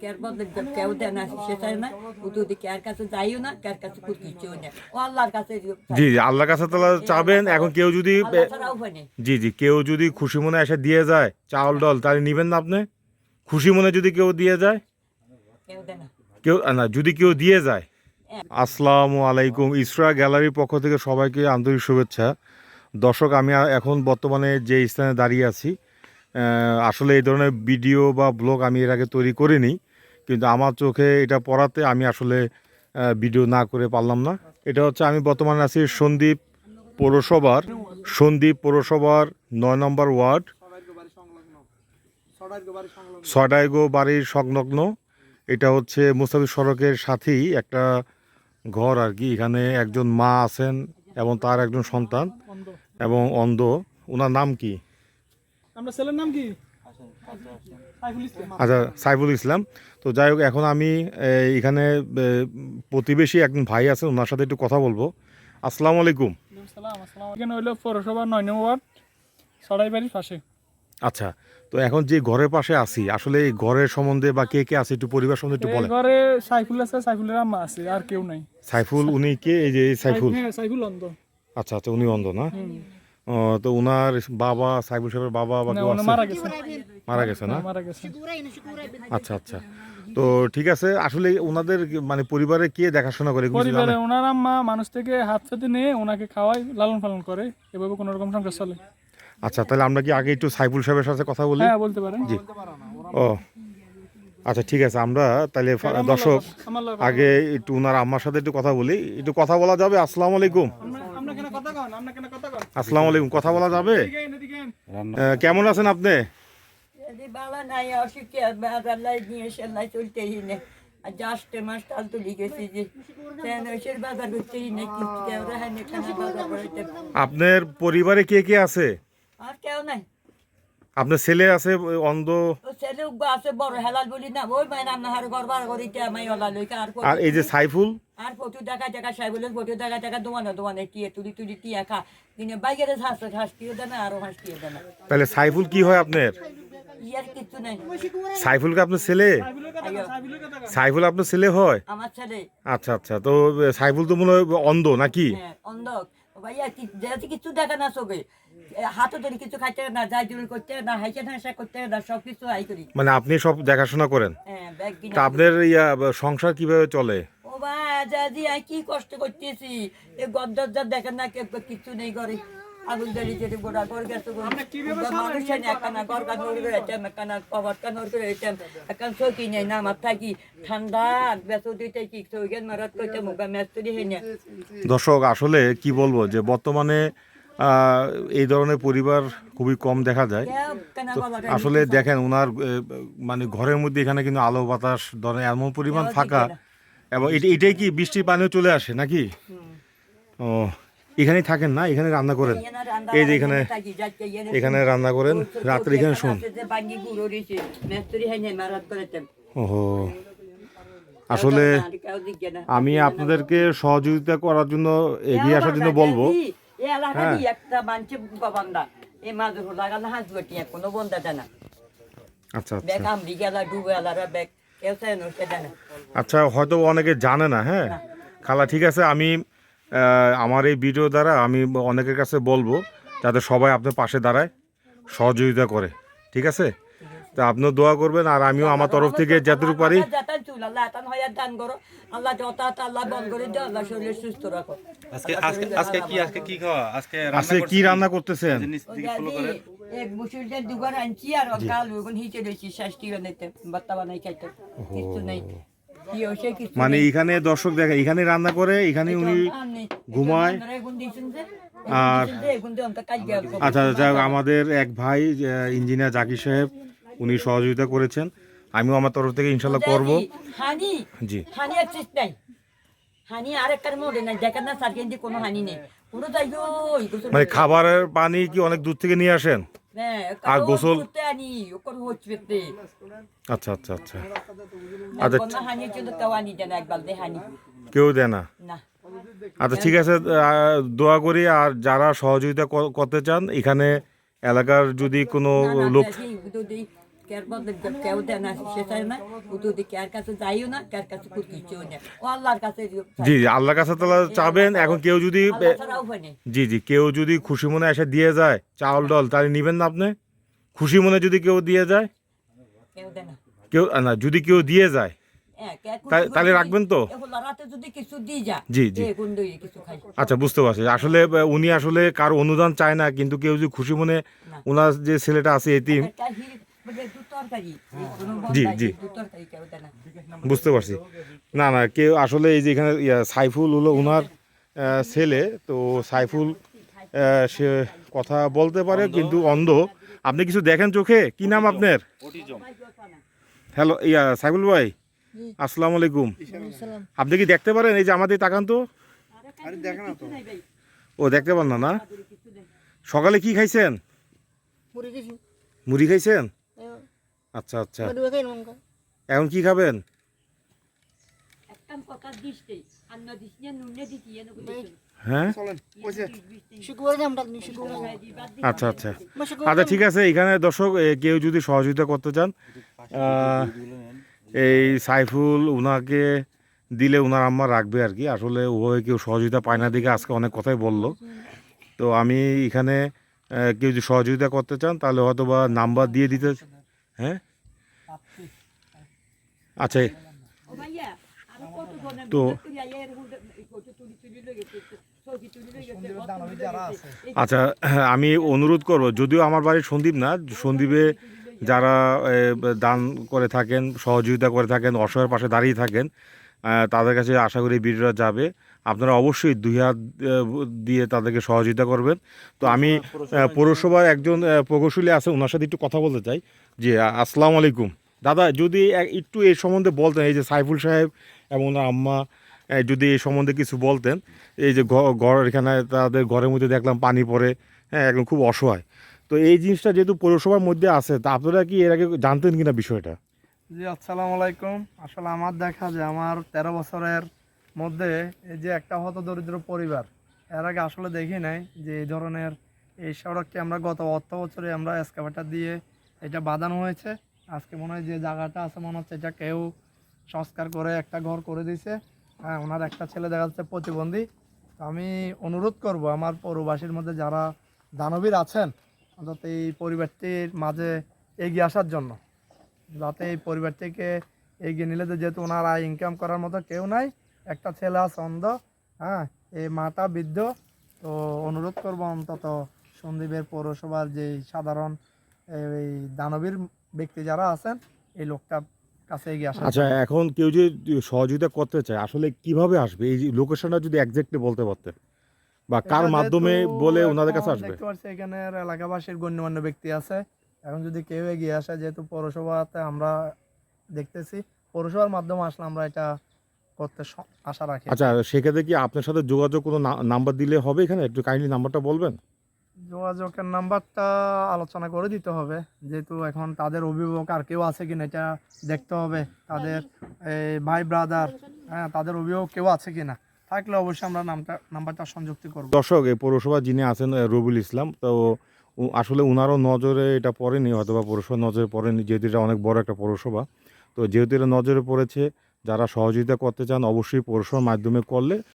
Care বদলে কেউ দেয় না সে চায় না উদু দি কেয়ার কাছে যাইও না কেয়ার কাছে কুট কিচ্ছুও না ও আল্লাহর কাছে জি জি আল্লাহর কাছে তাহলে চাবেন এখন কেউ যদি জি জি কেউ যদি খুশি মনে এসে দিয়ে যায় চাউল ডল তাহলে নিবেন না আপনি খুশি মনে যদি কেউ দিয়ে যায় কেউ না যদি কেউ দিয়ে যায় আসসালামু আলাইকুম ইসরা গ্যালারির পক্ষ থেকে সবাইকে আন্তরিক শুভেচ্ছা দর্শক আমি এখন বর্তমানে যে স্থানে দাঁড়িয়ে আছি আসলে এই ধরনের ভিডিও বা ব্লগ আমি এর আগে তৈরি করিনি। কিন্তু আমার চোখে এটা পড়াতে আমি আসলে ভিডিও না করে পারলাম না। এটা হচ্ছে আমি বর্তমানে আছি সন্দীপ পৌরসভার সন্দীপ পৌরসভার নয় নম্বর ওয়ার্ড ছয়ডাইগো বাড়ির সংলগ্ন। এটা হচ্ছে মুস্তাফি সড়কের সাথেই একটা ঘর আর কি। এখানে একজন মা আছেন এবং তার একজন সন্তান এবং অন্ধ। ওনার নাম কি? ছেলের নাম কি? আচ্ছা সাইফুল ইসলাম। তো যাই হোক এখন আমি এখানে প্রতিবেশী একজন ভাই আছেন ওনার সাথে একটু কথা বলব। আসসালামু আলাইকুম। এখানে হইল পৌরসভা নয় নম্বর ওয়ার্ড পাশে। আচ্ছা তো এখন যে ঘরের পাশে আছি আসলে এই ঘরের সম্বন্ধে বা কে কে আছে একটু পরিবার সম্বন্ধে একটু এই বলেন। ঘরে সাইফুল আছে সাইফুলের আম্মা আছে আর কেউ নাই। সাইফুল উনি কে? এই যে সাইফুল। হ্যাঁ সাইফুল অন্ধ। আচ্ছা আচ্ছা উনি অন্ধ না? তো উনার বাবা সাইফুল সাহেবের বাবা বা কেউ আছে? মারা গেছে। মারা গেছে না? মারা গেছে। আচ্ছা আচ্ছা। তো ঠিক আছে আসলে ওনাদের মানে পরিবারে কে দেখাশোনা করে পরিবারে ওনার আম্মা মানুষ থেকে হাত পেতে নিয়ে ওনাকে খাওয়াই লালন পালন করে এভাবে কোনো রকম সংসার চলে। আচ্ছা তাহলে আমরা কি আগে একটু সাইফুল সাহেবের সাথে কথা বলি? হ্যাঁ বলতে পারেন। জি। ও আচ্ছা ঠিক আছে আমরা তাহলে দর্শক আগে একটু ওনার আম্মার সাথে একটু কথা বলি। একটু কথা বলা যাবে? আসসালামু আলাইকুম। আমরা- আমরা কেন কথা কন? আমরা কেন কথা কন? আসসালামু আলাইকুম কথা বলা যাবে? কেমন আছেন আপনি? বাজার নিয়ে সেলাই চলতেই না আর যাস্তে মাস তাল তুলি গেছি যে তেন ওইসের বাজার করতেই না কিন্তু কেউ রাখেন এখানে বাজার করতে আপনার পরিবারে কে কে আছে? আর কেউ নাই। আপনার ছেলে আছে অন্ধ? ও ছেলে উগ্র আছে বড় হেলাল বলি না ওই মাই রান্না হার ঘর বার করিতে আমি ওলা লইকা আর আর এই যে সাইফুল? আর ফটো দেখা দেখা সাই বলে ফটো দেখা দেখা দোকানে দোকানে টিয়ে তুলি তুলি টিয়া খা। কিনে বাইকের হাসতে হাসতিও দেনা আরও হাসতিও দেনা তাহলে সাইফুল কি হয় আপনার? ইয়ার কিছু নাই। সাইফুলকে আপনার ছেলে। সাইফুল আপনার ছেলে হয়? আমার ছেলে। আচ্ছা আচ্ছা। তো সাইফুল তো মনে হয় অন্ধ নাকি? হ্যাঁ অন্ধ। ভাইয়া কি- কিছু দেখা না চোখে হাতে ধরে কিছু খাইতে না যাই করতে না ঠাসা করতে না সব কিছু করি। মানে আপনি সব দেখাশোনা করেন? হ্যাঁ তা আপনার ইয়া সংসার কীভাবে চলে? ও কি কষ্ট করতেছি। এই গদ্দর দেখেন না কিছু নেই করে আগুন যেতে গোড়া গেছে মানুষ একখানা ঘর কান নড়ে রয়েছেন একখানা কবর কান নড়ে রয়েছেন একখান চৌকি নেই না আমার থাকি ঠান্ডা বেসো দিতে কি চৌকেন মারাত করতে মুখা ম্যাচ তুলি হেনে। দর্শক আসলে কি বলব যে বর্তমানে আহ, এই ধরনের পরিবার খুবই কম দেখা যায়। আসলে দেখেন ওনার মানে ঘরের মধ্যে এখানে কিন্তু আলো বাতাস ধরেন এমন পরিমাণ ফাঁকা। এবং এটাই কি বৃষ্টির পানিও চলে আসে নাকি? ও এখানেই থাকেন না এখানে রান্না করেন। এই যে এখানে এখানে রান্না করেন রাত্রে এখানে শুন। ওহো। আসলে আমি আপনাদেরকে সহযোগিতা করার জন্য এগিয়ে আসার জন্য বলব। হ্যাঁ। আচ্ছা আচ্ছা। আচ্ছা হয়তো অনেকে জানে না হ্যাঁ? খালা ঠিক আছে আমি আমার এই ভিডিও দ্বারা আমি অনেকের কাছে বলব যাতে সবাই আপনার পাশে দাঁড়ায় সহযোগিতা করে ঠিক আছে তা আপনিও দোয়া করবেন আর আমিও আমার তরফ থেকে যতটুকু পারি যাতান চুল আল্লাহ আতান হয়ে দান করো আল্লাহ যত আল্লাহ বন্ধ করে দিও আল্লাহ শরীর সুস্থ রাখো আজকে কি আজকে কি খাওয়া আজকে আজকে কি রান্না করতেছেন এক বছর যে দুবার আনছি আর কাল হিচে রয়েছি ষষ্ঠী বানাইতে বাত্তা বানাই খাইতে কিছু নেই মানে। এখানে দর্শক দেখে এখানে রান্না করে এখানে উনি ঘুমায়। আর-। আচ্ছা হোক, আমাদের এক ভাই ইঞ্জিনিয়ার জাকির সাহেব উনি সহযোগিতা করেছেন। আমিও আমার তরফ থেকে ইনশাল্লাহ করব। জি। মানে খাবারের পানি কি অনেক দূর থেকে নিয়ে আসেন? আর গোসল? আচ্ছা আচ্ছা আচ্ছা আচ্ছা কেউ দেয় না আচ্ছা ঠিক আছে দোয়া করি আর যারা সহযোগিতা করতে চান এখানে এলাকার যদি কোনো লোক যদি বদলে কেউ দেয় না সে চায় না। ও যদি কেয়ার কাছে যাইও না কেয়ার কাছে কিছুও না ও আল্লাহর কাছে জি জি আল্লাহর কাছে তাহলে চাবেন। এখন কেউ যদি জি জি কেউ যদি খুশি মনে এসে দিয়ে যায় চাউল ডল তাহলে নেবেন না আপনি? খুশি মনে যদি কেউ দিয়ে যায়? কেউ না। কেউ না যদি কেউ দিয়ে যায় হ্যাঁ, করে তাহলে রাখবেন তো? জি, জি। আচ্ছা বুঝতে পারছি। আসলে উনি আসলে কারও অনুদান চায় না কিন্তু কেউ যদি খুশি মনে ওনার যে ছেলেটা আছে এতিম মানে জি, জি। বুঝতে পারছি। না না কেউ আসলে এই যে এখানে ইয়া, সাইফুল হলো ওনার ছেলে তো সাইফুল সে কথা বলতে পারে কিন্তু অন্ধ। আপনি কিছু দেখেন চোখে? কি নাম আপনার? হ্যালো ইয়া সাইফুল ভাই। আসসালামু আলাইকুম। আপনি কি দেখতে পারেন? এই যে আমাদের তাকান তো। ও দেখতে পান না না? সকালে কি খাইছেন? মুড়ি খাইছেন? আচ্ছা আচ্ছা। এখন কি খাবেন? ইয়ে নকু দিস। হ্যাঁ? নি শুক্রবার আচ্ছা আচ্ছা। আচ্ছা ঠিক আছে এখানে দর্শক কেউ যদি সহযোগিতা করতে চান এই সাইফুল উনাকে দিলে উনার আম্মা রাখবে আর কি। আসলে উভয় কেউ সহযোগিতা পায় না দিকে আজকে অনেক কথাই বলল। তো আমি এখানে কেউ যদি সহযোগিতা করতে চান তাহলে হয়তো বা নাম্বার দিয়ে দিতে হ্যাঁ? আচ্ছা। ও ভাইয়া আর কত জনের তো আচ্ছা হ্যাঁ, আমি অনুরোধ করব যদিও আমার বাড়ি সন্দীপ না সন্দীপে যারা দান করে থাকেন সহযোগিতা করে থাকেন অসহায়ের পাশে দাঁড়িয়ে থাকেন তাদের কাছে আশা করি ভিডিওটা যাবে। আপনারা অবশ্যই দুই হাত দিয়ে তাদেরকে সহযোগিতা করবেন। তো আমি পৌরসভার একজন প্রকৌশলী আছে ওনার সাথে একটু কথা বলতে চাই। জি আ- আসসালামু আলাইকুম। দাদা যদি একটু এই সম্বন্ধে বলতেন এই যে সাইফুল সাহেব এবং ওনার আম্মা যদি এই সম্বন্ধে কিছু বলতেন এই যে ঘর এখানে তাদের ঘরের মধ্যে দেখলাম পানি পড়ে হ্যাঁ একদম খুব অসহায়। তো এই জিনিসটা যেহেতু পৌরসভার মধ্যে আছে তা আপনারা কি এর আগে জানতেন কিনা বিষয়টা? জি আসসালামু আলাইকুম। আসলে আমার দেখা যায় আমার তেরো বছরের মধ্যে এই যে একটা হত দরিদ্র পরিবার, এর আগে আসলে দেখি নাই যে এই ধরনের এই সড়ককে আমরা গত অর্থ বছরে আমরা এসকাভেটার দিয়ে এটা বাঁধানো হয়েছে। আজকে মনে হয় যে জায়গাটা আছে, মনে হচ্ছে এটা কেউ সংস্কার করে একটা ঘর করে দিয়েছে। হ্যাঁ ওনার একটা ছেলে দেখা যাচ্ছে প্রতিবন্ধী। তো আমি অনুরোধ করব আমার পৌরবাসীর মধ্যে যারা দানবীর আছেন, অন্তত এই পরিবারটির মাঝে এগিয়ে আসার জন্য। যাতে এই পরিবারটিকে এগিয়ে নিলে যেহেতু ওনার আয় ইনকাম করার মতো কেউ নাই একটা ছেলে আছে অন্ধ হ্যাঁ এই মাতা বৃদ্ধ। তো অনুরোধ করব অন্তত সন্দীপের পৌরসভার যে সাধারণ এই দানবীর ব্যক্তি যারা আছেন এই লোকটা কাছে এগিয়ে আসা। আচ্ছা এখন কেউ যদি সহযোগিতা করতে চায় আসলে কীভাবে আসবে? এই লোকেশনটা যদি একজ্যাক্টলি বলতে পারতেন বা কার মাধ্যমে বলে ওনাদের কাছে আসবে? দেখতে পাচ্ছি এখানের এলাকাবাসীর গণ্যমান্য ব্যক্তি আছে। এখন যদি কেউ এগিয়ে আসে যেহেতু পৌরসভাতে আমরা দেখতেছি পৌরসভার মাধ্যমে আসলে আমরা এটা করতে আশা রাখি। আচ্ছা সেক্ষেত্রে কি আপনার সাথে যোগাযোগ কোনো নাম্বার দিলে হবে এখানে? একটু কাইন্ডলি নাম্বারটা বলবেন? যোগাযোগের নাম্বারটা আলোচনা করে দিতে হবে। যেহেতু এখন তাদের অভিভাবক আর কেউ আছে কিনা এটা দেখতে হবে। তাদের এই ভাই ব্রাদার হ্যাঁ তাদের অভিভাবক কেউ আছে কিনা? থাকলে অবশ্যই আমরা নামটা নাম্বারটা সংযুক্তি করব। দর্শক এই পৌরসভা যিনি আছেন রবিউল ইসলাম তো আসলে উনারও নজরে এটা পড়েনি হয়তো বা পৌরসভার নজরে পড়েনি যেহেতু এটা অনেক বড় একটা পৌরসভা। তো যেহেতু এটা নজরে পড়েছে যারা সহযোগিতা করতে চান অবশ্যই পৌরসভার মাধ্যমে করলে